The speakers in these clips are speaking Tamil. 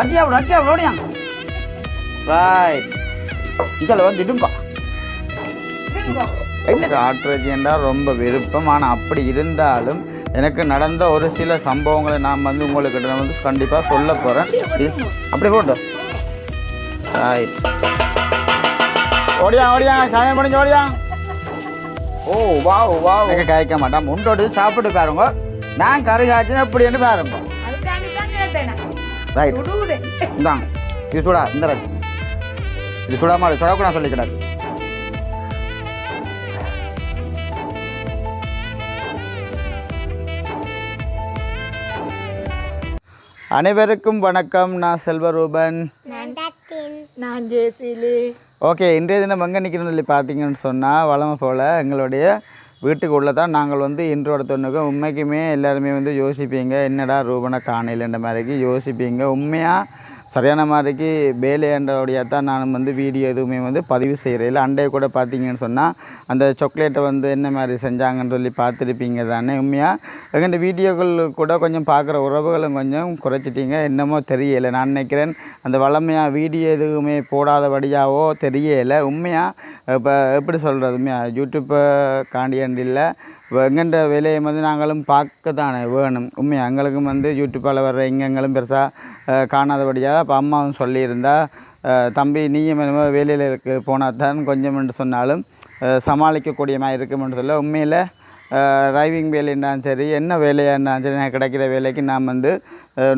ரக்கியா ரக்கியா ஓடியா ரைட் இதில் வந்து இடுங்க. ஆட்ரஜியண்டா ரொம்ப விருப்பம். ஆனால் அப்படி இருந்தாலும் எனக்கு நடந்த ஒரு சில சம்பவங்களை நான் வந்து உங்களுக்கு நான் வந்து கண்டிப்பாக சொல்ல போகிறேன் அப்படி போட்டு ரைட் ஓடியா ஓடியா சமயம் முடிஞ்சு ஓடியா ஓ வா வா எனக்கு காய்க்க மாட்டான். முண்டோடு சாப்பிட்டு பாருங்க. நான் கறி காய்ச்சி எப்படின்னு பாருங்க. அதுக்காண்டி தான் கேட்டேன் ரைட் இந்தாங்க. இது சுடா இந்த ரைட் இது சுடாம சுடக்கூடாது சொல்லிக்கிறாரு அனைவருக்கும் வணக்கம். நான் செல்வரூபன். நான் ஜேசிலி ஓகே இன்றைய தினம் எங்கே நிற்கிறோம்னு சொல்லி பார்த்தீங்கன்னு சொன்னால் வளமை போல் எங்களுடைய வீட்டுக்குள்ளே தான் நாங்கள் வந்து இன்றோட தொண்ணுக்கு உண்மைக்குமே எல்லாருமே வந்து யோசிப்பீங்க என்னடா ரூபனை காணையிலன்ற மாதிரிக்கு யோசிப்பீங்க. உண்மையாக சரியான மாதிரிக்கு வேலையண்டோடைய தான் நான் வந்து வீடியோ எதுவுமே வந்து பதிவு செய்கிறேன் அண்டைய கூட பார்த்தீங்கன்னு சொன்னால் அந்த சாக்லேட்டை வந்து என்ன மாதிரி செஞ்சாங்கன்னு சொல்லி பார்த்துருப்பீங்க தானே. உண்மையாக எங்கள் வீடியோக்கள் கூட கொஞ்சம் பார்க்குற உறவுகளும் கொஞ்சம் குறைச்சிட்டீங்க. என்னமோ தெரியலை. நான் நினைக்கிறேன் அந்த வளமையாக வீடியோ எதுவுமே போடாதபடியாவோ தெரியலை. உண்மையாக இப்போ எப்படி சொல்கிறது உண்மையாக யூடியூப்பை காண்டியண்டு இப்போ எங்கெண்ட வேலையை வந்து நாங்களும் பார்க்க தானே வேணும். உண்மையாக எங்களுக்கும் வந்து யூடியூப்பால் வர்ற எங்கெங்களும் பெருசாக காணாதபடியாக அப்போ அம்மாவும் சொல்லியிருந்தா தம்பி நீயும் என்னமோ வேலையில் இருக்கு போனால் தான் கொஞ்சம் என்று சொன்னாலும் சமாளிக்கக்கூடியமாக சமாளிக்கக்கூடிய இருக்குமென்று சொல்ல உண்மையில் டிரைவிங் வேலைன்னாலும் சரி என்ன வேலையாக இருந்தாலும் சரி எனக்கு கிடைக்கிற வேலைக்கு நான் வந்து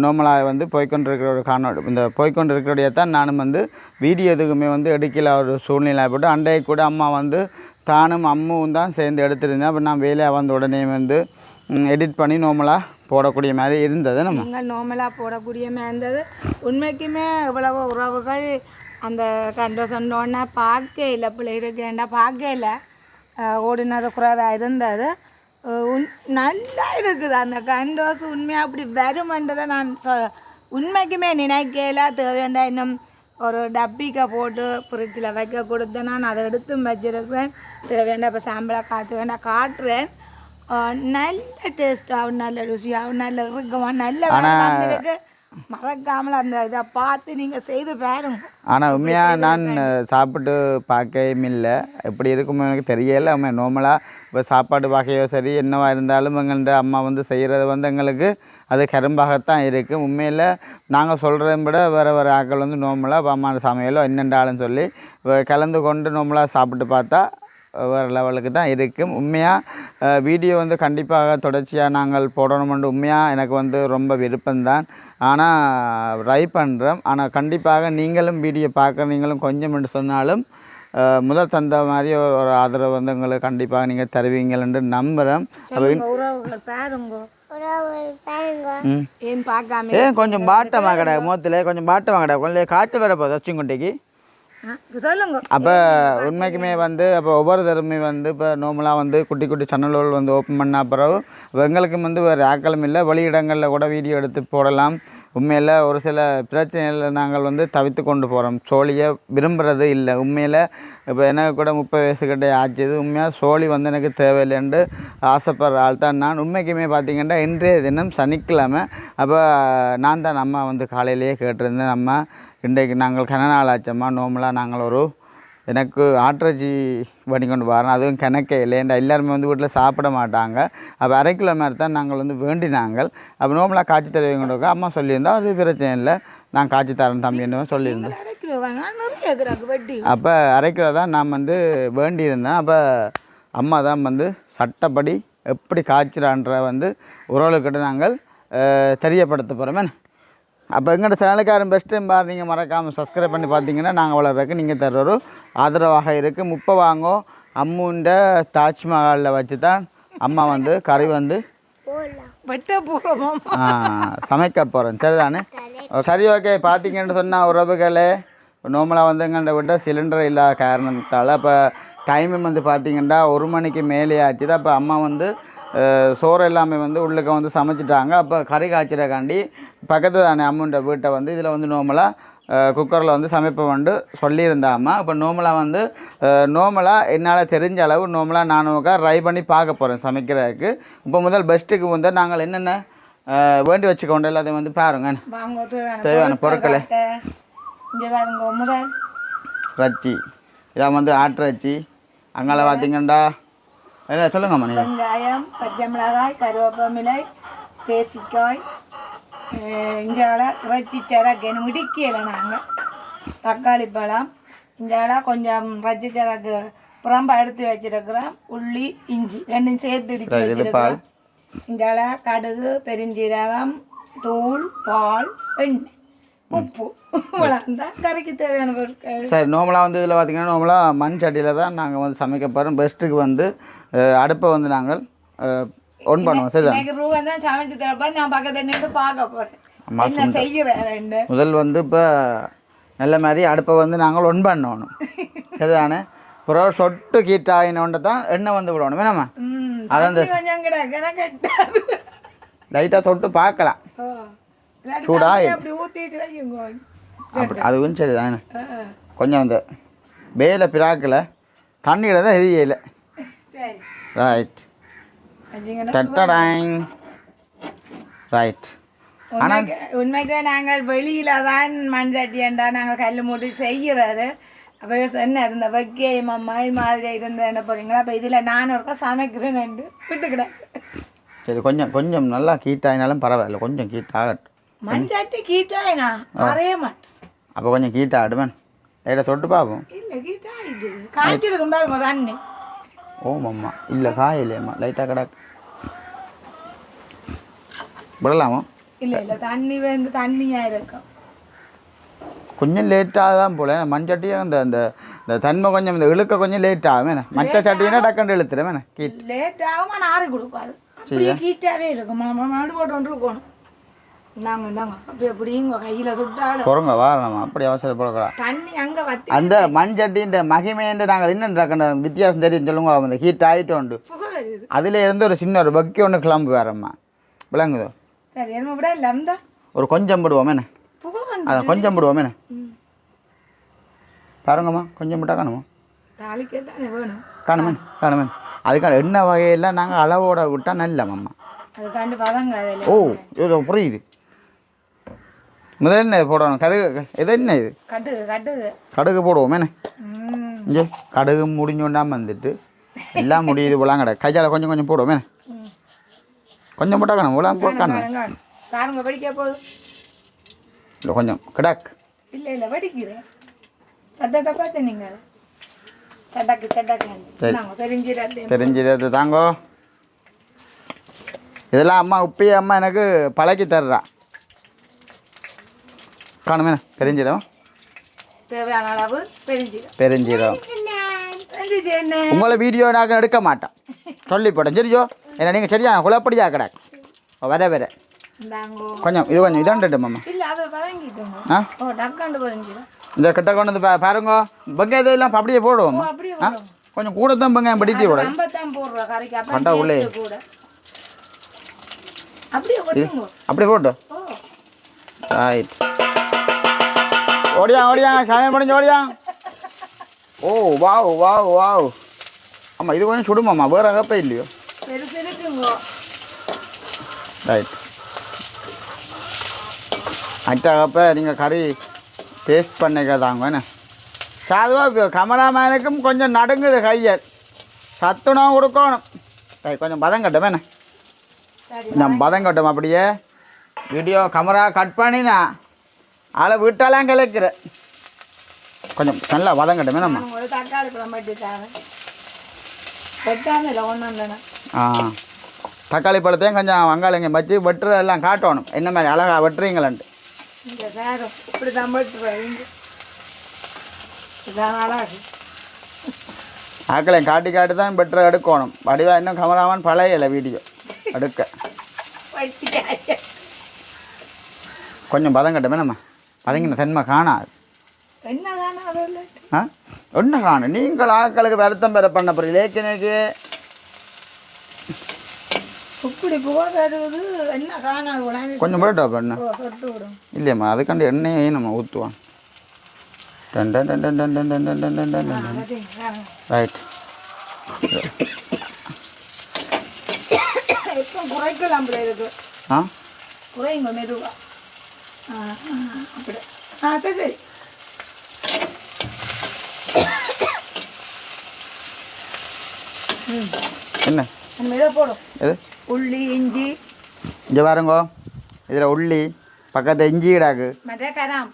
நார்மலாக வந்து போய்கொண்டிருக்கிற ஒரு காணோடு இந்த போய்கொண்டிருக்கிறோடைய தான் நானும் வந்து வீடியோ எதுக்குமே வந்து எடுக்கல ஒரு சூழ்நிலை போட்டு அண்டையை கூட அம்மா வந்து தானும் அம்மும் தான் சேர்ந்து எடுத்திருந்தேன். அப்போ நான் வேலையாக வந்த உடனே வந்து எடிட் பண்ணி நார்மலாக போடக்கூடிய மாதிரி இருந்தது நம்ம. நீங்கள் நார்மலாக போடக்கூடிய மாதிரி இருந்தது. உண்மைக்குமே இவ்வளவு உறவுகள் அந்த கண்ட சொன்னோன்னா பார்க்க இல்லை பிள்ளைகளுக்கு ஏண்டா பார்க்க இல்லை. ஓடினது குறைவாக இருந்தது. உன் நல்லா இருக்குது. அந்த கண்டோஸ் உண்மையாக அப்படி வருமென்றதை நான் சொ உண்மைக்குமே நினைக்கல. தேவையாண்டா இன்னும் ஒரு டப்பிக்க போட்டு ஃப்ரிட்ஜில் வைக்க கொடுத்தேன். நான் அதை எடுத்து வச்சிருக்கிறேன். தேவையாண்டா இப்போ சாம்பிளாக காற்று வேண்டாம் காட்டுறேன். நல்ல டேஸ்டாகவும் நல்ல ருசியாகவும் நல்ல இருக்குமா நல்ல வந்திருக்கு மறக்காமல் அந்த இதை பார்த்து நீங்கள் செய்து பாருங்க. ஆனால் உண்மையாக நான் சாப்பிட்டு பார்க்கவும் இல்லை. எப்படி இருக்குமோ எனக்கு தெரியல. உண்மை நார்மலாக இப்போ சாப்பாடு வகையோ சரி என்னவா இருந்தாலும் எங்கள்கிட்ட அம்மா வந்து செய்கிறது வந்து எங்களுக்கு அது கரும்பாகத்தான் இருக்குது உண்மையில் நாங்கள் சொல்கிறத விட வேறு வேறு ஆட்கள் வந்து நார்மலாக அம்மா சமையலோ என்னென்றாலும் சொல்லி கலந்து கொண்டு நார்மலாக சாப்பிட்டு பார்த்தா வேறு லெவலுக்கு தான் இருக்கும். உண்மையாக வீடியோ வந்து கண்டிப்பாக தொடர்ச்சியாக நாங்கள் போடணுமென்று உண்மையாக எனக்கு வந்து ரொம்ப விருப்பம்தான். ஆனால் ட்ரை பண்ணுறோம் ஆனால் கண்டிப்பாக நீங்களும் வீடியோ பார்க்குற நீங்களும் கொஞ்சம் என்று சொன்னாலும் முதல் தந்த மாதிரி ஒரு ஒரு ஆதரவு வந்து உங்களுக்கு கண்டிப்பாக நீங்கள் தருவீங்கள் நம்புகிறேன் சொல்லுங்க உறவுகள் பாருங்க ம். ஏன் கொஞ்சம் பாட்டமாக கடை முகத்தில் கொஞ்சம் பாட்டமாக கடை கொஞ்சம் காய்ச்சல் வர போகுது அச்சுங்குட்டிக்கு அப்போ உண்மைக்குமே வந்து அப்போ ஒவ்வொரு தருமே வந்து இப்போ நார்மலாக வந்து குட்டி குட்டி சேனல்கள் வந்து ஓப்பன் பண்ண பிறகு எங்களுக்கும் வந்து வேறு ஆக்களும் இல்லை. வெளியிடங்களில் கூட வீடியோ எடுத்து போடலாம். உண்மையில் ஒரு சில பிரச்சனைகள் நாங்கள் வந்து தவித்து கொண்டு போகிறோம் சோழியை விரும்புகிறது இல்லை. உண்மையில் இப்போ எனக்கு கூட முப்பது வயசு கிட்டே ஆச்சுது. உண்மையாக சோழி வந்து எனக்கு தேவையில்லைன்னு ஆசைப்படுற ஆள் தான் நான். உண்மைக்குமே பார்த்திங்கன்னா இன்றைய தினம் சனிக்கிழமை அப்போ நான் தான் அம்மா வந்து காலையிலேயே கேட்டிருந்தேன். அம்மா இன்றைக்கு நாங்கள் கன நாள் ஆச்சம்மா நாங்கள் ஒரு எனக்கு ஆட்ரஜி பண்ணி கொண்டு வரேன் அதுவும் கணக்கே இல்லைண்டா எல்லாருமே வந்து வீட்டில் சாப்பிட மாட்டாங்க. அப்போ அரை கிலோ மாதிரி தான் நாங்கள் வந்து வேண்டினாங்கள். அப்போ நோமலாக காய்ச்சி தருவீங்க அம்மா சொல்லியிருந்தா அது பிரச்சனை இல்லை. நான் காய்ச்சி தரேன் தம்பின்னு சொல்லியிருந்தேன் அப்போ அரை கிலோ தான் நான் வந்து வேண்டியிருந்தேன். அப்போ அம்மா தான் வந்து சட்டப்படி எப்படி காய்ச்சிறான்ற வந்து உறவுகிட்ட நாங்கள் தெரியப்படுத்த போகிறோமே அப்போ எங்கள்கிட்ட சேனலுக்காரன் பெஸ்ட் டைம் பார் நீங்கள் மறக்காமல் சப்ஸ்கிரைப் பண்ணி பார்த்தீங்கன்னா நாங்கள் வளர்றதுக்கு நீங்கள் தர்ற ஒரு ஆதரவாக இருக்குது முப்பை வாங்கோ. அம்முண்ட தாஜ்மஹாலில் வச்சு தான் அம்மா வந்து கறி வந்து வெட்ட போகிறோம் ஆ, சமைக்க போகிறோம் சரிதானே? சரி. ஓகே பார்த்தீங்கன்னு சொன்னால் உறவுகளே நார்மலாக வந்து எங்கள்கிட்ட விட்ட சிலிண்டர் இல்லாத காரணத்தால் இப்போ டைமும் வந்து பார்த்தீங்கன்னா ஒரு மணிக்கு மேலே ஆச்சுது அப்போ அம்மா வந்து சோறு எல்லாமே வந்து உள்ளுக்க வந்து சமைச்சிட்டாங்க. அப்போ கறி காய்ச்சிறக்காண்டி பக்கத்து தானே அம்முன்ற வீட்டை வந்து இதில் வந்து நார்மலாக குக்கரில் வந்து சமைப்ப வந்து சொல்லியிருந்தாம்மா இப்போ நார்மலாக வந்து நார்மலாக என்னால் தெரிஞ்ச அளவு நார்மலாக நானும் ட்ரை பண்ணி பார்க்க போகிறேன் சமைக்கிறதுக்கு. இப்போ முதல் பெஸ்ட்டுக்கு வந்து நாங்கள் என்னென்ன வேண்டி வச்சுக்கொண்டு எல்லாத்தையும் வந்து பாருங்க. தேவையான பொருட்களை. ரச்சி இதான் வந்து ஆட்டுறச்சி அங்கால பார்த்தீங்கண்டா என்ன சொல்லுங்கம்மா நீங்கள் வெங்காயம் பச்சை மிளகாய் கருவேப்பமிலை தேசிக்காய் இஞ்சால இறைச்சி சரக்கு இடிக்கல நாங்கள் தக்காளி பழம் இஞ்சால கொஞ்சம் இறைச்சி சரக்கு புறம்பா எடுத்து வச்சிருக்கிறோம் உள்ளி இஞ்சி ரெண்டும் சேர்த்து இடிச்சு. வச்சிருக்கிறோம் இஞ்சால கடுகு பெருஞ்சீரகம் தூள் பால் எண்ணெய் உப்பு கறிக்கு தேவையான பொருட்கள். சரி நார்மலாக வந்து இதில் பார்த்தீங்கன்னா நார்மலாக மண் சட்டியில் தான் நாங்கள் வந்து சமைக்க போகிறோம் பெஸ்ட்டுக்கு வந்து அடுப்பை வந்து நாங்கள் ஒன் பண்ணுவோம். சரிதான் எனக்கு ரூபா தான் சமைச்சு தரப்போ நான் பக்கத்துல நின்று பார்க்க அம்மா என்ன செய்கிறேன் முதல் வந்து இப்போ நல்ல மாதிரி அடுப்பை வந்து நாங்கள் ஒன் பண்ணணும். சரிதானே? அப்புறம் சொட்டு கீட் ஆகினோண்ட தான் எண்ணெய் வந்து விடணும். வேணாமா? அதான் லைட்டாக தொட்டு பார்க்கலாம். ஓ அப்படி அதுவும் சரி தானே. கொஞ்சம் அந்த வேலை பிராக்கில் தண்ணியில் தான் எரியல ரைட் டட்டடாங் ரைட் உண்மைக்கு உண்மைக்கு நாங்கள் வெளியில தான் மண் சட்டியண்டா நாங்கள் கல் மூடி செய்கிறது. அப்போ என்ன இருந்த வைக்கை அம்மா மாதிரி இருந்த என்ன போறீங்களா? அப்போ இதில் நான் ஒருக்கா சமைக்கிறேன்னு விட்டுக்கிட்டேன் சரி கொஞ்சம் கொஞ்சம் நல்லா கீட் ஆகினாலும் பரவாயில்ல கொஞ்சம் கீட் ஆகட்டும் மண் சட்டி கீட்டாயினா அறைய மாட்டேன். அப்போ கொஞ்சம் கீட் ஆகிடுவேன் லைட்டாக தொட்டு பார்ப்போம் ஓமாம்மா இல்லை காயில்லையம்மா லைட்டாக கிடக்கு விடலாமா? இல்லை இல்லை தண்ணி வந்து தண்ணியாக இருக்கும். கொஞ்சம் லேட்டாக தான் போல. மண் சட்டியும் அந்த அந்த இந்த தன்மை கொஞ்சம் இந்த இழுக்க கொஞ்சம் லேட் ஆகும் என்ன மற்ற சட்டினா டக்குன்னு இழுத்துறேன் கீட் லேட் ஆகும் ஆனால் ஆறு கொடுக்காது அப்படியே கீட்டாவே இருக்கும். மாடு போட்டு இருக்கணும் இந்தாங்க இந்தாங்க. அப்படி அப்படி உங்கள் கையில் சுட்டாலும். குரங்க வாரணுமா அப்படி அவசரப்படக்கூடாது தண்ணி அங்கே வத்தி அந்த மண் சட்டின்ற மகிமைன்ற நாங்கள் இன்னும் வித்தியாசம் தெரியும் சொல்லுங்க அந்த ஹீட் ஆகிட்டு உண்டு அதில் இருந்து ஒரு சின்ன ஒரு பக்கி ஒன்று கிளம்பு வரம்மா விளங்குதோ? சரி என்ன விட இல்லை அந்த ஒரு கொஞ்சம் வந்து. அதான் கொஞ்சம் விடுவோம் என்ன? ம். பாருங்கம்மா கொஞ்சம் விட்டா காணுமா? தாளிக்க தானே வேணும்? காணுமே காணுமே அதுக்கான எண்ணெய் வகையெல்லாம் நாங்கள் அளவோட விட்டால் நல்லம்மா அதுக்காண்டி பதங்க அதில் ஓ இது புரியுது. முதல்ல என்ன போடணும்? கடுகு இது என்ன இது? கடுகு போடுவோம் என்ன? இங்கே கடுகு முடிஞ்சோண்டாம வந்துட்டு எல்லாம் முடியுது போலாம் கடை கையால் கொஞ்சம் கொஞ்சம் போடுவோம் என்ன. கொஞ்சம் போட்டா காணும் போலாம் போட்டானு பாருங்க பாருங்க வெடிக்க போகுது. இல்லை கொஞ்சம் கிடாக் இல்லை இல்லை வெடிக்கிறேன். சத்தத்தை பார்த்து நீங்கள் சட்டக்கு தாங்கோ. இதெல்லாம் அம்மா உப்பையே அம்மா எனக்கு பழக்கி தர்றா. காணுமே பெருஞ்சீரம் தேவையான அளவு பெருஞ்சீரம் பெருஞ்சீரம் உங்களை வீடியோ நான் எடுக்க மாட்டேன். சொல்லி போட்டேன் சரியோ? என்ன நீங்கள் சரியா? குழப்படியா கிடாக் வர வர. கொஞ்சம் இது கொஞ்சம் இதாண்டு மாமா. ஆ? இந்த கிட்ட கொண்டு வந்து பா பாருங்க. வெங்காயம் இதெல்லாம் அப்படியே போடுவோம். ஆ? கொஞ்சம் கூட தான் வெங்காயம் படித்து விட கண்டா உள்ளே. அப்படியே போட்டு. ரைட் ஓடியா ஓடியா சமையல் முடிஞ்சு ஓடியா. Oh wow wow wow. ஆமாம் இது கொஞ்சம் சுடுமாம்மா வேறு அகப்பே இல்லையோ? ரைட் அட்ட அகப்ப நீங்கள் கறி டேஸ்ட் பண்ணிக்கதாங்க என்ன? சாதுவாக கமராமேனுக்கும் கொஞ்சம் நடுங்குது கையல் சத்துணவு கொடுக்கணும். ரைட் கொஞ்சம் பதம் கட்டும் என்ன? சரி நம்ம பதம் கட்டும் அப்படியே. வீடியோ கேமரா கட் பண்ணினா ஆளை விட்டாலாம் கிளக்கிற கொஞ்சம் நல்லா வதம் கட்டுமே நம்ம ஒரு தக்காளி பழம் வெட்டாமல் ஆ. தக்காளி பழத்தையும் கொஞ்சம் வெங்காயங்க வச்சு வெட்டுறதெல்லாம் காட்டணும். என்ன மாதிரி அழகா வெட்டுறீங்களான்ட்டு. இப்படி தான் ஆக்களையும் காட்டி காட்டி தான் பெட்டர் எடுக்கணும். வடிவா இன்னும் கமராமன் பழையல வீடியோ எடுக்க. கொஞ்சம் பதம் கட்டுமே நம்ம. அதுங்கின தன்மை காணாது ஆ ஒன்று காணும் நீங்கள் ஆக்களுக்கு வருத்தம் பெற பண்ண போகிறீங்க லேக்கினேக்கு இப்படி போகிறது என்ன காணாது கொஞ்சம் போட்டா பண்ண இல்லையம்மா அதுக்காண்டி எண்ணெயை நம்ம ஊற்றுவான் ரைட் குறைக்கலாம் ஆ குறையுங்க மெதுவாக அப்படி ஆ சரி சரி என்ன மெதுவாக போடும் எது உள்ளி இஞ்சி இங்கே பாருங்கோ இதில் உள்ளி பக்கத்து இஞ்சி கிடாக்கு மற்ற கராம்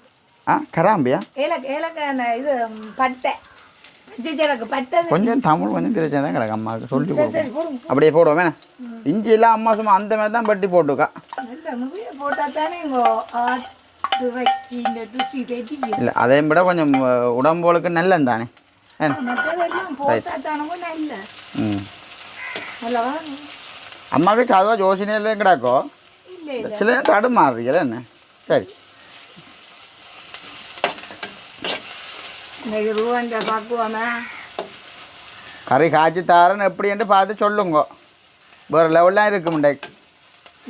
ஆ கராம்பியா ஏலக்கு ஏலக்கு இது பட்டை கொஞ்சம் தமிழ் கொஞ்சம் தெரிஞ்சா தான் கிடக்கு அம்மாவுக்கு. சொல்லி போடுங்க அப்படியே போடுவோம். வேணா இஞ்சி எல்லாம் அம்மா சும்மா அந்த மாதிரி தான் பட்டி போட்டுக்கா இல்லை அதை விட கொஞ்சம் அஹ், உடம்புகளுக்கு நல்லது தானே. ம். அம்மாவுக்கு சாதுவாக யோசனையிலே கிடக்கோ? சில தடுமாறுறீங்களா என்ன? சரி. இன்னைக்கு ரூபாண்ட பார்க்குவோமே கறி காய்ச்சி தாரன்னு எப்படின்ட்டு பார்த்து சொல்லுங்க. வேறு லெவல்லாம் இருக்கு முண்டைக்கு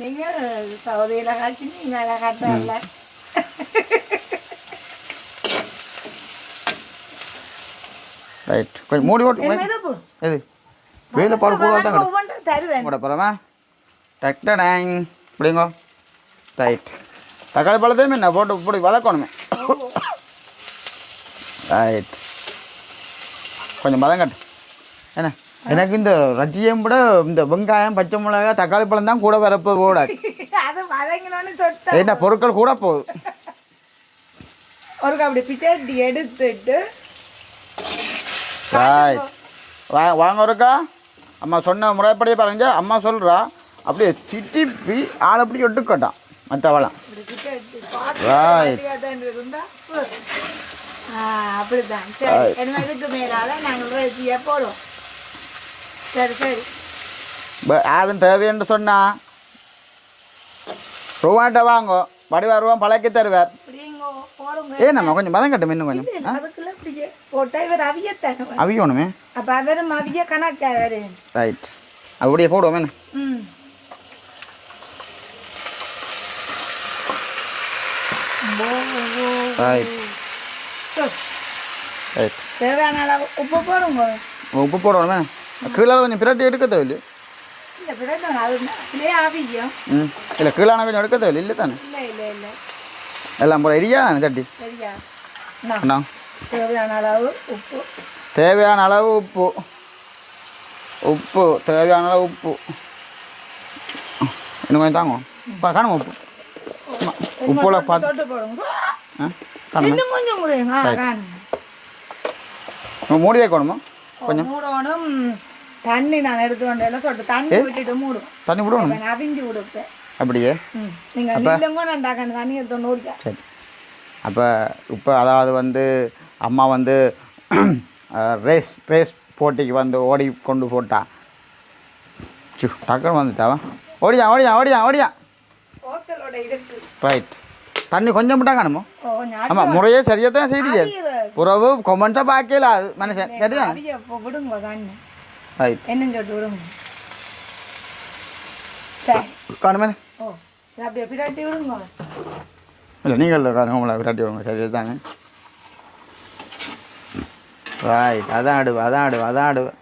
நீங்கள் சவுதியில் காய்ச்சி நீங்கள் கட்டல ரைட். கொஞ்சம் மூடி போட்டு போடும் எது வெயில பாடு கூட தான் தருவேன். கூட போகிறோமா டேங். இப்படிங்கோ. ரைட். தக்காளி பழத்தையும் என்ன போட்டு இப்படி வதக்கணுமே. ரைட் கொஞ்சம் பதங்கட்டு. என்ன? எனக்கு இந்த ரஜ்ஜியம் விட இந்த வெங்காயம் பச்சை மிளகாய் தக்காளி பழம் தான் கூட வரப்போ சொட்ட என்ன பொருட்கள் கூட போகுது. ஒரு அப்படி பிச்சட்டி எடுத்துட்டு. வா வாங்க ஒருக்கா. அம்மா சொன்ன முறைப்படியே பாருங்க. அம்மா சொல்கிறா அப்படியே திட்டிப்பி ஆள் அப்படி எடுக்கட்டான் மற்றவளாம் இப்படி அப்படிதான். சரி என்ன இதுக்கு மேலால நாங்கள் ரெசியை போடுவோம். சரி சரி. யாரும் தேவைன்னு சொன்னா ரூபாண்ட வாங்கோ. வடிவா ரூபா பழக்கி தருவார். ஏ நம்ம கொஞ்சம் மதம் கட்டும் இன்னும் கொஞ்சம். அவியத்தானே அவியணுமே? அப்ப அவரும் அவிய கணக்கா அவரு ரைட் அப்படியே போடுவோம் என்ன. ரைட் தேவையான அளவு உப்பு போடுங்க. உப்பு போடணுமே? கீழே கொஞ்சம் பிரட்டி எடுக்க தேவையில்லை இல்ல கீழான கொஞ்சம் எடுக்க தேவையில்லை இல்லை தானே? எல்லாம் போல எரியா சட்டி? அண்ணா. தேவையான அளவு உப்பு. தேவையான அளவு உப்பு. உப்பு. தேவையான அளவு உப்பு. இன்னும் கொஞ்சம் தாங்க. காணுமா உப்பு. உப்புல பார்த்து இன்னும் கொஞ்சம் முறையுங்க மூடி வைக்கணுமா? மூடணும். தண்ணி நான் எடுத்து வந்தேன் சொட்டு தண்ணி விட்டுட்டு மூடும். தண்ணி விடணும்? அவிஞ்சு விடுப்பேன் அப்படியே? ம். நீங்க நில்லுங்க நான் டாக்கணும் தண்ணி எடுத்து நூறுக்க சரி. அப்போ இப்போ அதாவது வந்து அம்மா வந்து ரேஸ் ரேஸ் போட்டிக்கு வந்து ஓடி கொண்டு போட்டா. சு டக்குன்னு வந்துட்டாவா? ஓடியா ஓடியா ஓடியா ஓடியா. ரைட் தண்ணி கொஞ்சம் விட்டா காணுமோ? ஆமாம் முறையே சரியாக தான் செய்தியே புறவு கொமெண்ட்ஸாக பார்க்கல அது மனுஷன். சரிதான் என்னன்னு சொல்லிட்டு விடுங்க. காணுமே? அப்படியே பிராட்டி விடுங்க. இல்லை நீங்கள் காணுங்க உங்களை விராட்டி விடுங்க. சரி தாங்க ரைட் அதான் ஆடுவேன் அதான் ஆடுவேன் அதான் ஆடுவேன்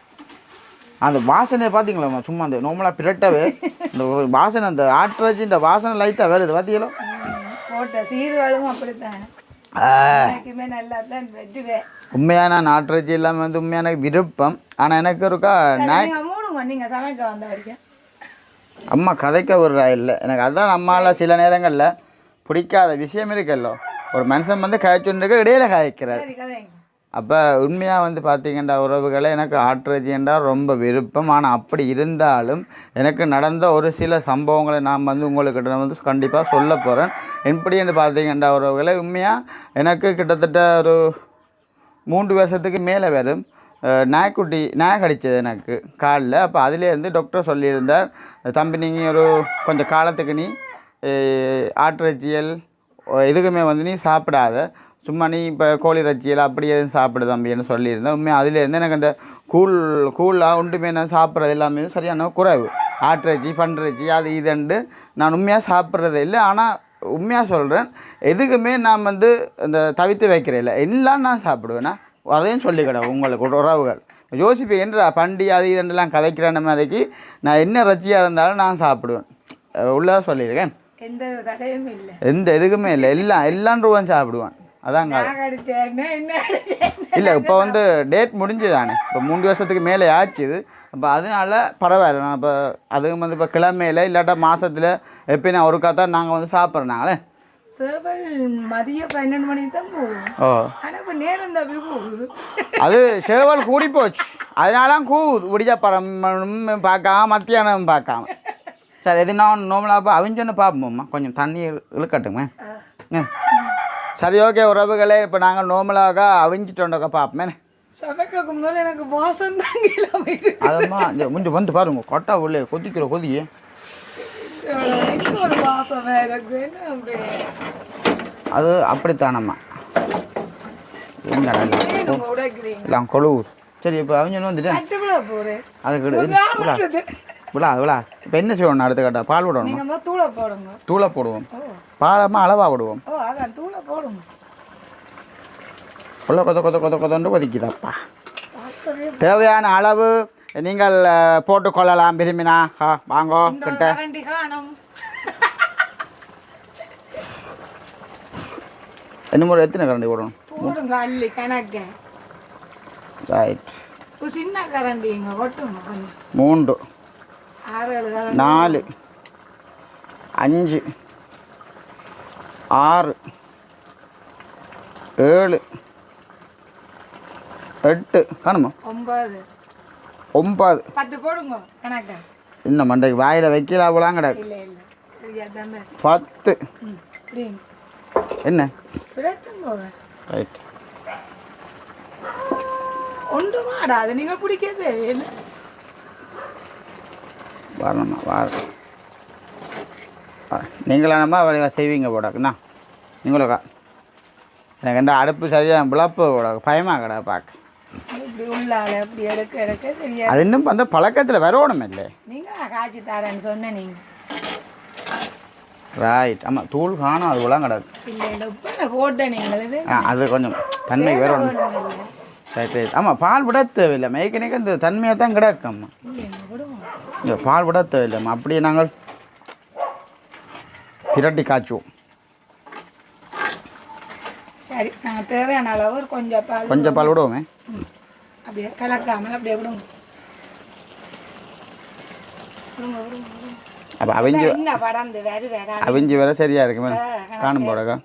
அந்த வாசனை பார்த்தீங்களா சும்மா அந்த நார்மலாக பிரட்டவே இந்த வாசனை அந்த ஆட்டுறச்சு இந்த வாசனை லைட்டாக வருது பார்த்தீங்களோ? சீர்வாழும் அப்படித்தான். நான் ஆட்டுறச்சி இல்லாமல் வந்து உண்மையாக எனக்கு விருப்பம். ஆனால் எனக்கு இருக்கா நான் நீங்க மூடுங்க நீங்க சமைக்க வந்த வரைக்கும். அம்மா கதைக்க விடுறா இல்லை. எனக்கு அதான் அம்மால சில நேரங்களில் பிடிக்காத விஷயம் இருக்குல்ல ஒரு மனுஷன் வந்து காய்ச்சுருக்கு இடையில கதைங்க. அப்போ உண்மையாக வந்து பார்த்தீங்கன்னா உறவுகளை எனக்கு ஆட்டுறச்சின்றா ரொம்ப விருப்பம். ஆனால் அப்படி இருந்தாலும் எனக்கு நடந்த ஒரு சில சம்பவங்களை நான் வந்து உங்களுக்கிட்ட வந்து கண்டிப்பாக சொல்ல போகிறேன் எப்படி என்று பார்த்தீங்கன்னா உறவுகளை உண்மையாக எனக்கு கிட்டத்தட்ட ஒரு மூன்று வருஷத்துக்கு மேலே வரும். நாய்க்குட்டி நாய் கடிச்சது எனக்கு காலில். அப்போ அதுலேருந்து டாக்டர் சொல்லியிருந்தார் தம்பி நீங்கள் ஒரு கொஞ்சம் காலத்துக்கு நீ அஹ், எதுக்குமே வந்து நீ சாப்பிடாத. சும்மா நீ இப்போ கோழி இறைச்சியல் அப்படி எதுவும் சாப்பிடு தம்பின்னு சொல்லியிருந்தேன். உண்மையாக அதுலேருந்து எனக்கு அந்த கூழ் கூழாக உண்டுமே நான் சாப்பிட்றது எல்லாமே சரியான குறைவு. ஆட்டிறைச்சி பன்றிறைச்சி அது இதுண்டு நான் உண்மையாக சாப்பிட்றதே இல்லை. ஆனால் உண்மையாக சொல்கிறேன் எதுக்குமே நான் வந்து இந்த தவித்து வைக்கிறேன் இல்லை. எல்லாம் நான் சாப்பிடுவேன்னா அதையும் சொல்லிக்கிடேன் உங்களுக்கு உறவுகள். யோசிப்பேன் என்ன பண்டி அது இதுலாம் கதைக்கிறேன் மாதிரிக்கு நான் என்ன ரச்சியாக இருந்தாலும் நான் சாப்பிடுவேன். அஹ் உள்ளதா சொல்லியிருக்கேன். எந்த தடையும் இல்லை. எந்த எதுக்குமே இல்லை. எல்லாம் எல்லாம் ரூபாய் சாப்பிடுவான். அதாங்க. நான் இல்லை இப்போ வந்து டேட் முடிஞ்சு தானே இப்போ மூணு வருஷத்துக்கு மேலே ஆச்சு இது. அப்போ அதனால பரவாயில்ல. நான் இப்போ அதுவும் வந்து இப்போ கிழமையில இல்லாட்டா மாதத்தில் எப்பயும் ஒருக்கா தான் நாங்கள் வந்து சாப்பிட்றோனாங்களே சேவல் மதிய பன்னெண்டு மணிக்கு தான் போகும். ஓ. ஆனால் இப்போ நேரம் தப்பி போகுது. அது சேவல் கூடி போச்சு. அதனால கூவுது. விடிய பரம் பார்க்காம மத்தியானம் பார்க்காம. சரி எது நான் நோமலாப்பா அவிஞ்சொன்னு பார்ப்போம்மா. கொஞ்சம் தண்ணி இழுக்கட்டுங்க. சரி ஓகே உறவுகளே இப்போ நாங்கள் நோமலாக அவிஞ்சிட்டோண்டக்கா பார்ப்போமே சமைக்க முதல்ல எனக்கு வாசம் கிளம்பி அதம்மா கொஞ்சம் வந்து பாருங்க கொட்டா உள்ளே கொதிக்கிற கொதியே? அது அப்படித்தானம்மா. இல்லை கொழுவுது சரி இப்போ அவிஞ்சொன்னு வந்துட்டேன். அதுக்கு. விழா விழா. இப்போ என்ன செய்யணும் அடுத்த கட்ட? பால் விடணும் தூளை போடுங்க. தூளை போடுவோம். பாலமாக அளவாக விடுவோம் தூளை போடுங்க. கொத கொத கொத கொத கொதண்டு கொதிக்குதப்பா. பார்க்கவே தேவையான அளவு நீங்கள் போட்டுக்கொள்ளலாம் விரும்பினா ஆ வாங்கோ கிட்ட. இன்னும் ஒரு எத்தனை கரண்டி கணக்க. ரைட். மூன்று. நாலு அஞ்சு ஆறு ஏழு எட்டு காணுமா? ஒன்பது. ஒன்பது. பத்து போடுங்க கணக்க. இன்னும் மண்டைக்கு வாயில் வைக்கலா போலாம் கிடக்கு பத்து. என்ன? ரைட் ஒன்று மாடாது நீங்கள் பிடிக்க தேவையில்லை வரணும்மா வர. நீங்களானமா வழியாக செய்வீங்க போடாக்குண்ணா நீங்களுக்கா? எனக்கு இந்த அடுப்பு சரியாக விளப்பு போட பயமாக கடை பார்க்க. அது இன்னும் அந்த பழக்கத்தில் வரணும் இல்லை. காய்ச்சி தரேன்னு சொன்ன ரைட் ஆமாம் தூள் காணும் அது உலாம் கிடக்கு ஆ அது கொஞ்சம் தன்மைக்கு வரணும் ரைட் ரைட் ஆமாம் பால் விட தேவையில்லை. மேய்க்கணிக்கு இந்த தன்மையாக தான் இல்லைங்க விடுவோம் இந்த பால் விட தேவையில்லைம்மா அப்படியே நாங்கள் திரட்டி காய்ச்சுவோம். சரி நாங்கள் தேவையான அளவு கொஞ்சம் பால் கொஞ்சம் பால் விடுவோமே. அப்படியே கலக்காமல் அப்படியே விடுங்க. அப்போ அவிஞ்சு வேறு வேற அவிஞ்சு வர சரியாக இருக்குமே காணும் போடக்கா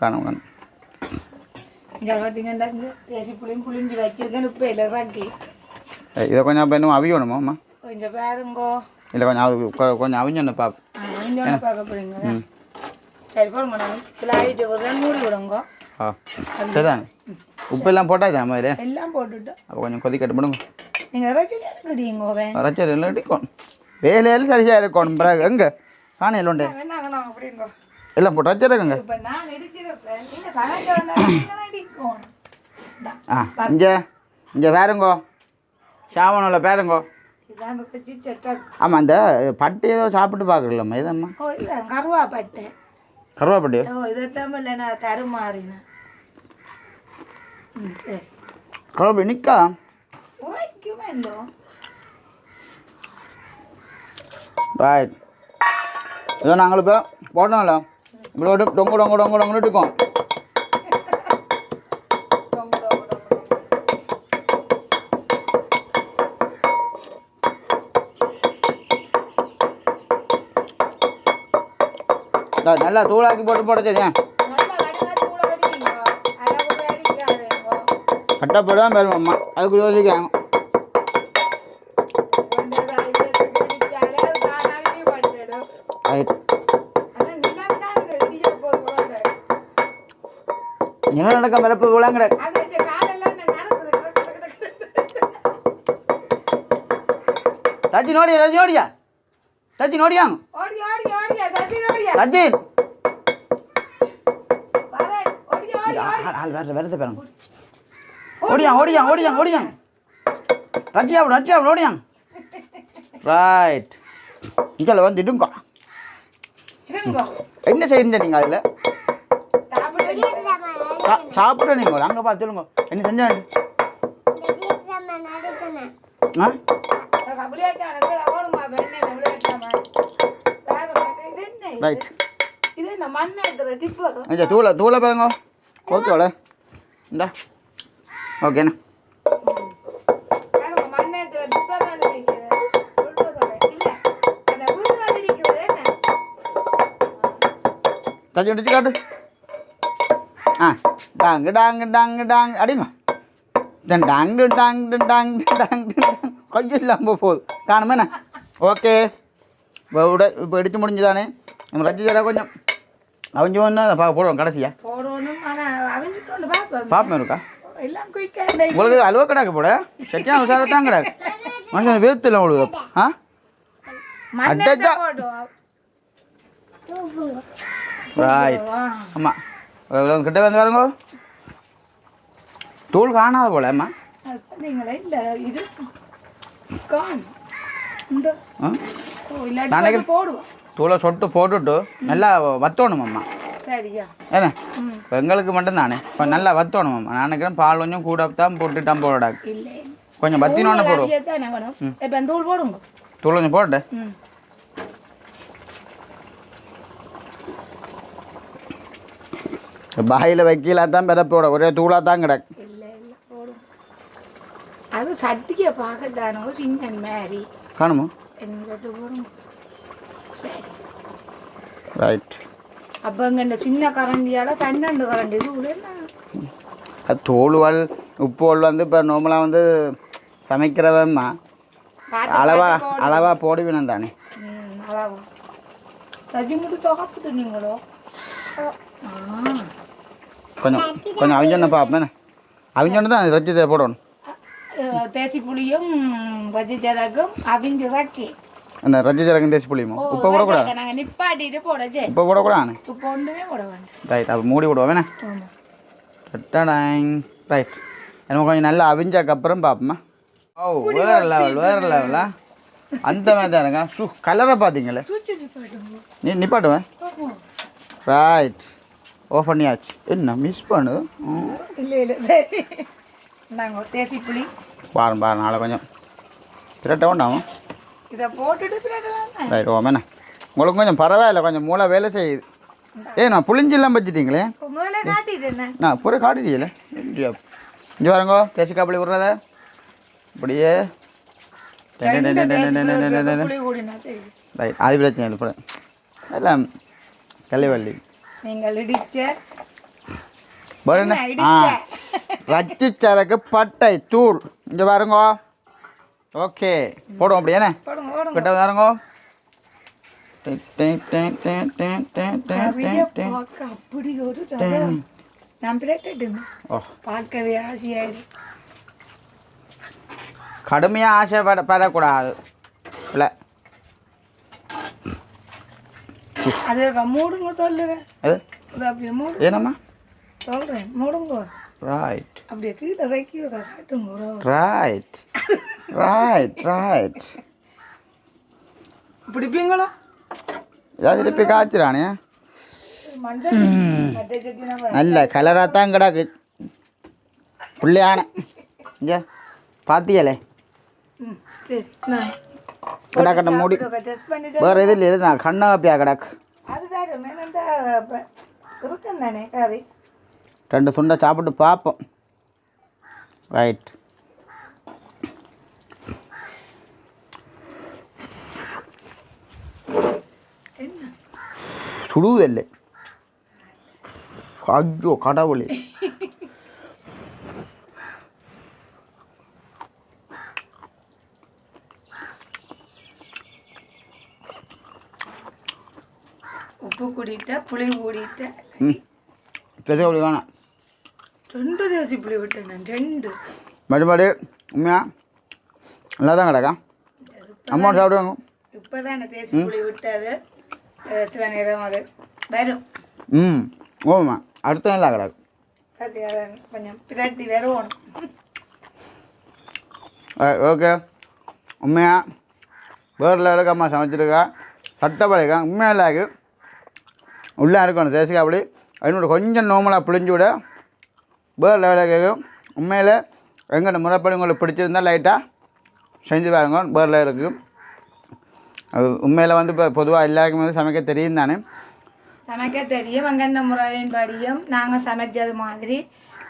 காணும் காணும். இதை கொஞ்சம் அப்போ இன்னும் அவியணுமா அம்மா? கொஞ்சம் பாருங்கோ. இல்லை கொஞ்சம் கொஞ்சம் அவிஞ்சொன்னு பாப். ஆ, கொஞ்சம் பார்க்க போறீங்க சரி போடுங்க நான் கிளாரிட்டி ஒரு மூடி விடுங்க. ஆ சரிதான்? உப்பெல்லாம் போட்டாச்சா மாதிரி எல்லாம் போட்டுட்டு அப்போ கொஞ்சம் கொதிக்கட்டு விடுங்க நீங்கள் கடிங்க வேன். அரைச்சல் இல்லாட்டிக்கும் வேலையில் சரியாக இருக்கணும் பிறகு எங்கே? காணையில் உண்டு. எல்லாம் போட்டு அடிக்கும் ஆ இங்கே இங்கே வேறுங்கோ சாமனில் பேருங்கோ. ஆமாம் அந்த பட்டு ஏதோ சாப்பிட்டு பார்க்கலாமா இதம்மா ஓ இதான் கருவாப்பட்டை கருவாப்பட்டியோ ஓ இதைத்தான் இல்லை நான் தடுமாறினேன் சரி கருவாப்பட்டி நிற்கா ரைட் இதோ நாங்கள் இப்போ போட்டோம்ல இவ்வளோ டொங்கு டொங்கு டொங்கு டொங்குன்னு இருக்கோம் இதோ நல்லா தூளாக்கி போட்டு போட சரியா நல்லா வடிவாத்தி கூட வடிவீங்க அதை கூட அடிக்காதேங்கோ கட்டை போடாமல் வரும் அம்மா அதுக்கு யோசிக்காங்க ஒன்றரை ஐயத்தை ஆள் வேறு வேறு பாருங்க. ஓடியாங்க ஓடியாங்க ஓடியாங்க ஓடியாங்க ரஜியா ரஜியா ஓடியாங்க ரைட் இங்கே வந்து இடுங்க. என்ன செய்யுங்க நீங்கள் அதில்? சாப்பிட்டு சாப்பிட நீங்கள் அங்கே பார்த்து சொல்லுங்க. என்ன செஞ்சாங்க ஆ? ரைட் இது தூளை தூளை பாருங்க. ஓகேவாள இந்தா. ஓகேண்ணா தச்சு முடிச்சு காட்டு. ஆ டாங்கு டாங்கு டாங்கு டாங். அடிங்க. டன் டாங் டு டாங் டு டாங் டு டாங் டு டாங். கொஞ்சம் இல்லாமல் போகுது. காணுமேண்ணா ஓகே. இப்போ விட இப்போ இடிச்சு முடிஞ்சுதானே? நம்ம ரஜி தர கொஞ்சம். அவங்க ஒன்று போடுவோம் கடைசியா. போடணும் பாப்போம் இருக்கா? உங்களுக்கு அலுவ கிடாக்கு போட? சட்டியான உசார தான் கிடாக்கு. மனுஷன் வேத்துல உங்களுக்கு ஆ? அடடா. ரைட் ஆமாம் கிட்ட வந்து பாருங்க. தூள் காணாத போல அம்மா. தூளை சொட்டு போட்டுட்டு நல்லா வத்தணும் அம்மா ஏன்னா இப்போ எங்களுக்கு மட்டும்தானே? இப்போ நல்லா வத்தணும். நான் நினைக்கிறேன் பால் கொஞ்சம் கூட தான் போட்டுட்டான் இல்லை கொஞ்சம் வத்தினோன்னு போடும் தானே வேணும்? இப்போ தூள் போடுங்க. தூள் கொஞ்சம் போட்டு பாயில் வைக்கல தான் பிறப்போட ஒரே தூளாக தான் கிடக்கு. அது சட்டிக்கை பார்க்கட்டானோ சிங்கன் மாதிரி காணுமா? ரைட் அப்போ இங்கே இந்த சின்ன கரண்டியால் பன்னெண்டு கரண்டி அது தோலுவல் உப்புவல் வந்து இப்போ நார்மலாக வந்து சமைக்கிறவம்மா. பார்த்து அளவா. அளவா போடுவினம் தானே. நீங்களோ? கொஞ்சம் கொஞ்சம் அவிஞ்சொன்னு பார்ப்பேன் அவிஞ்சொன்னு தான் ரச்சித்தை போடணும். தேசி புளியும் பஜ்ஜி ஜரகும் அவிஞ்சு ரக்கி அந்த ரஜி ஜரகம் தேசி புளியுமோ உப்பை போடக்கூடாது நாங்கள் நிப்பாட்டிட்டு போடச்சே உப்பை போடக்கூடாது இப்போ ஒன்றுமே போட வேண்டாம் ரைட் அப்போ மூடி விடுவோம் வேணா டட்டாடாங் ரைட் எனக்கு கொஞ்சம் நல்லா அவிஞ்சக்கப்புறம் பார்ப்போமா ஓ வேறு லெவல் வேறு லெவலா அந்த மாதிரி தான் இருக்கா ஷூ கலரை பார்த்தீங்களே நீ நிப்பாட்டுவேன் ரைட் ஓ பண்ணியாச்சு என்ன மிஸ் பண்ணுது ம். இல்லை இல்லை சரி நாங்கள் தேசி புளி பாருங்க பாருங்க நாளை கொஞ்சம் பிரட்ட வேண்டாம் இதை போட்டுட்டு ஓமேண்ணா உங்களுக்கு கொஞ்சம் பரவாயில்ல கொஞ்சம் மூளை வேலை செய்யுது. ஏ நான் புளிஞ்செல்லாம் வச்சுட்டீங்களே நான் பூரா காட்டிட்டீங்களே? இங்கே வரங்கோ தேசி காப்பிளி விட்றத இப்படியே ரைட் அது பிரச்சனை இல்லை கூட எல்லாம் கல்லிவள்ளி நீங்கள் இடிச்ச ஆ? ரச்சி சரக்கு பட்டை தூள். இங்கே பாருங்கோ. ஓகே. போடுவோம் அப்படி ஏனே போடுங்க போடுங்க. கிட்ட. பார்க்க அப்படி ஒரு பார்க்கவே ஆசையாயிரு. கடுமையாக ஆசைப்பட படக்கூடாது. இல்லை. அது மூடுங்க இது அப்படியே மூடு. ஏனம்மா சொல்றேன் மூடுங்க. ரைட் அப்படியே கீழே ஒரு ரைட் ஏதாவது திருப்பி காய்ச்சிரானே மஞ்சள் மட்டை சட்டி நம்ம நல்ல கலராக தான் கிடக்கு புள்ளையான இங்கே நான் கிடக்கட்ட மூடி. வேறு எது இல்லை நான் கண்ணா வைப்பியா கிடக்கு ரெண்டு சுண்டை சாப்பிட்டு பார்ப்போம் ரைட் என்ன சுடுவதில்லை ஐயோ கடவுளே. உப்பு கூடிட்ட புளி கூடிட்ட. சரி அப்படி வேணாம் ரெண்டு தேசி புளி விட்டேன் நான் ரெண்டு. மறுபடி உண்மையா? நல்லா தான் கிடக்கா அம்மா சாப்பிடுவாங்க. இப்போ தான் தேசி புளி விட்டது. சில நேரம் அது வரும். ம் ஓமா அடுத்த அது அதை கொஞ்சம் பிரட்டி வரணும் ஓகே. உண்மையா? வேறு லெவலுக்கு அம்மா சமைச்சிருக்கா. சட்டப்படைக்கா உண்மையாக இல்லாக்கு உள்ளே இருக்கணும் தேசிக்கா அப்படி கொஞ்சம் நோமலாக பிழிஞ்சு விட. வேறு லெவலில் கேட்கும் உண்மையில் எங்கள்கிட்ட முறைப்படி உங்களுக்கு பிடிச்சிருந்தா லைட்டாக செஞ்சு பாருங்க வேறு லெவலுக்கு உண்மையில் வந்து இப்போ பொதுவாக எல்லாருக்குமே வந்து சமைக்க தெரியும் தானே சமைக்க தெரியும் வெங்கண்ண முறையின்படியும் நாங்கள் சமைச்சது மாதிரி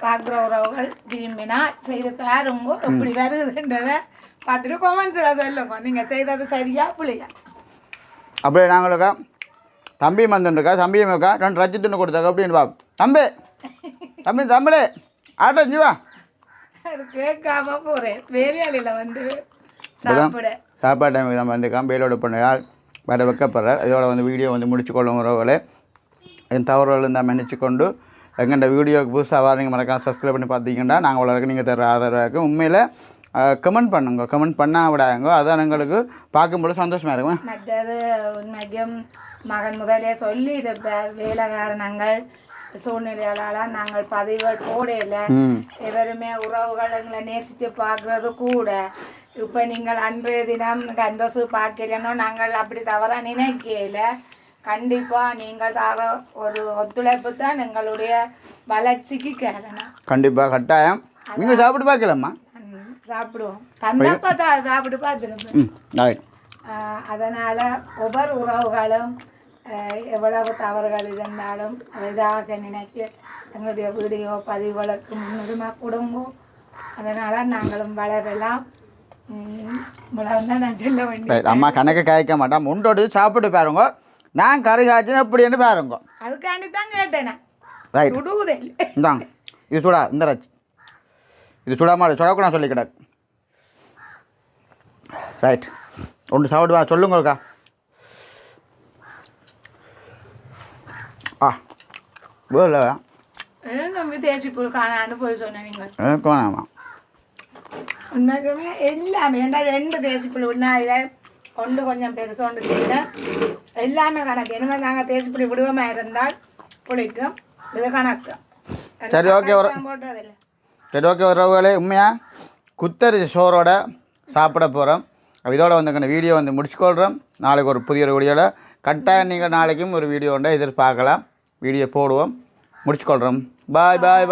பார்க்குற உறவுகள் விரும்பினா செய்து பாருங்க எப்படி வருதுன்றதை பார்த்துட்டு கொமெண்ட்ஸில் சொல்லுங்க நீங்கள் செய்தது சரியா புள்ளியா அப்படியே நாங்களுக்கா தம்பி வந்துருக்கா தம்பியும் இருக்கா ரெண்டு ரச்சி துண்டு கொடுத்தாங்க அப்படின்னு பா தம்பி தம்பி தம்பிடே ஆட்டோ ஜீவா கேட்காம போகிறேன் வேலையாளியில் வந்து சாப்பிட சாப்பாடு டைமுக்கு தான் வந்திருக்கான் பேலோடு பண்ணால் வர வைக்கப்படுறார். இதோட வந்து வீடியோ வந்து முடிச்சு கொள்ளும் உறவுகளே. என் தவறுகள் இருந்தால் மன்னிச்சு கொண்டு எங்கள்ட வீடியோக்கு புதுசாக வரீங்க மறக்காம சப்ஸ்கிரைப் பண்ணி பார்த்தீங்கன்னா நாங்கள் வளர்க்க நீங்கள் தர ஆதரவாக உண்மையில் கமெண்ட் பண்ணுங்க. கமெண்ட் பண்ணால் விடாங்க அதான் எங்களுக்கு பார்க்கும்போது சந்தோஷமாக இருக்கும். மற்றது உண்மைக்கும் மகன் முதலே சொல்லி இருப்பார் வேலை காரணங்கள் சூழ்நிலைகளால் நாங்கள் பதிவுகள் போடையில எவருமே உறவுகள் எங்களை நேசித்து பார்க்கறது கூட இப்போ நீங்கள் அன்றைய தினம் கண்டோசு பார்க்கலன்னோ நாங்கள் அப்படி தவறாக நினைக்கல. கண்டிப்பாக நீங்கள் தர ஒரு ஒத்துழைப்பு தான் எங்களுடைய வளர்ச்சிக்கு காரணம். கண்டிப்பாக கட்டாயம். நீங்கள் சாப்பிட்டு பார்க்கலாமா? சாப்பிடுவோம். தந்தப்ப தான் சாப்பிட்டு பார்த்துருப்பேன். அதனால ஒவ்வொரு உறவுகளும் எவ்வளவு தவறுகள் இருந்தாலும் இதாக நினைத்து எங்களுடைய வீடியோ பதிவுகளுக்கு முன்னுரிமை கொடுங்கோ. அதனால நாங்களும் வளரலாம். அம்மா கணக்கு காய்க்க மாட்டான். முண்டோடு சாப்பிட்டு பாருங்க. நான் கறி காய்ச்சினா எப்படின்னு பாருங்க. அதுக்காண்டி தான் கேட்டேன் ரைட் இந்தாங்க. இது சுடா இந்த ராஜ் இது சுடாம சுடக்கூட நான் சொல்லி கிடக்கு ரைட் ஒன்று சாப்பிடுவா சொல்லுங்கக்கா ஆ வேலை எனக்கு வேணாமா? உண்மைக்குமே எல்லாமே ஏன்டா ரெண்டு தேசி புல் ஒன்றா இதில் ஒன்று கொஞ்சம் பெருசு ஒன்று எல்லாமே கணக்கு இனிமேல் நாங்கள் தேசி புளி விடுவோமா இருந்தால் புளிக்கும் இது கணக்கு சரி, okay, ஒரு- சரி ஓகே உறவுகளே உண்மையாக குத்தரி சோறோட சாப்பிட போகிறோம் இதோட வந்து வீடியோ வந்து முடிச்சுக்கொள்கிறோம் நாளைக்கு ஒரு புதிய வீடியோவில் கட்டாயம் நீங்கள் நாளைக்கும் ஒரு வீடியோ உண்டை எதிர்பார்க்கலாம் வீடியோ போடுவோம் முடிச்சுக்கொள்கிறோம் பாய் பாய் பாய்